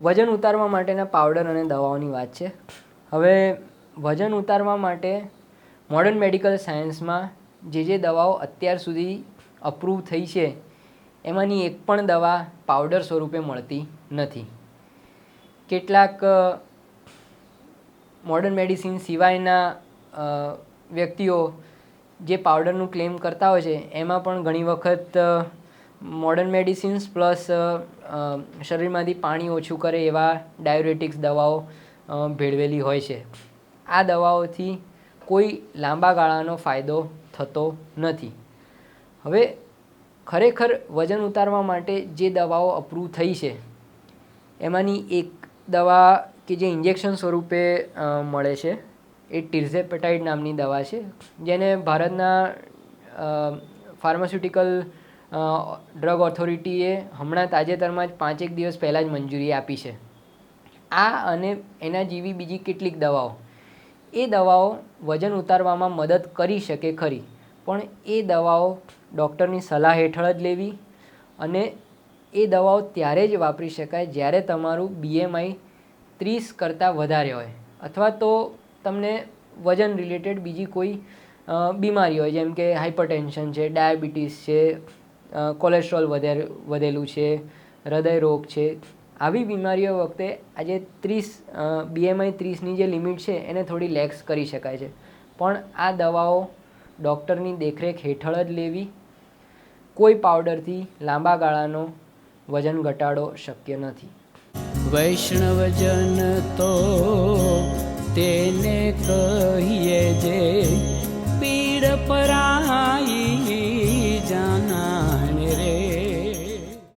વજન ઉતારવા માટેના પાવડર અને દવાઓની વાત છે. હવે વજન ઉતારવા માટે મોડર્ન મેડિકલ સાયન્સમાં જે જે દવાઓ અત્યાર સુધી અપ્રૂવ થઈ છે, એમાંની એક પણ દવા પાવડર સ્વરૂપે મળતી નથી. કેટલાક મોડર્ન મેડિસિન સિવાયના વ્યક્તિઓ જે પાવડરનું ક્લેમ કરતા હોય છે, એમાં પણ ઘણી વખત મોડર્ન મેડિસિન્સ પ્લસ શરીરમાંથી પાણી ઓછું કરે એવા ડાયુરેટિક્સ દવાઓ ભેળવેલી હોય છે. આ દવાઓથી કોઈ લાંબા ગાળાનો ફાયદો થતો નથી. હવે ખરેખર વજન ઉતારવા માટે જે દવાઓ અપ્રૂવ થઈ છે, એમાંની એક દવા કે જે ઇન્જેક્શન સ્વરૂપે મળે છે, એ ટિર્ઝેપેટાઇડ નામની દવા છે, જેને ભારતના ફાર્માસ્યુટિકલ ડ્રગ ઓથોરિટીએ હમણાં તાજેતરમાં જ પાંચેક દિવસ પહેલાં જ મંજૂરી આપી છે. આ અને એના જેવી બીજી કેટલીક દવાઓ. એ દવાઓ વજન ઉતારવામાં મદદ કરી શકે ખરી, પણ એ દવાઓ ડૉક્ટરની સલાહ હેઠળ જ લેવી અને એ દવાઓ ત્યારે જ વાપરી શકાય જ્યારે તમારું બીએમઆઈ ત્રીસ કરતાં વધારે હોય અથવા તો તમને વજન રિલેટેડ બીજી કોઈ બીમારી હોય જેમ કે હાઇપરટેન્શન છે ડાયાબિટીસ છે કોલેસ્ટ્રોલ વધારે, વધેલું છે, હૃદય રોગ છે. આવી બીમારીઓ વખતે આજે ત્રીસ બીએમઆઈ ત્રીસની જે લિમિટ છે એને થોડી લેક્સ કરી શકાય છે. પણ આ દવાઓ ડૉક્ટરની દેખરેખ હેઠળ જ લેવી, કોઈ પાવડરથી લાંબા ગાળાનો વજન ઘટાડો શક્ય નથી. વૈષ્ણવજન તો તેને કહીએ જે પીડ પરાઈ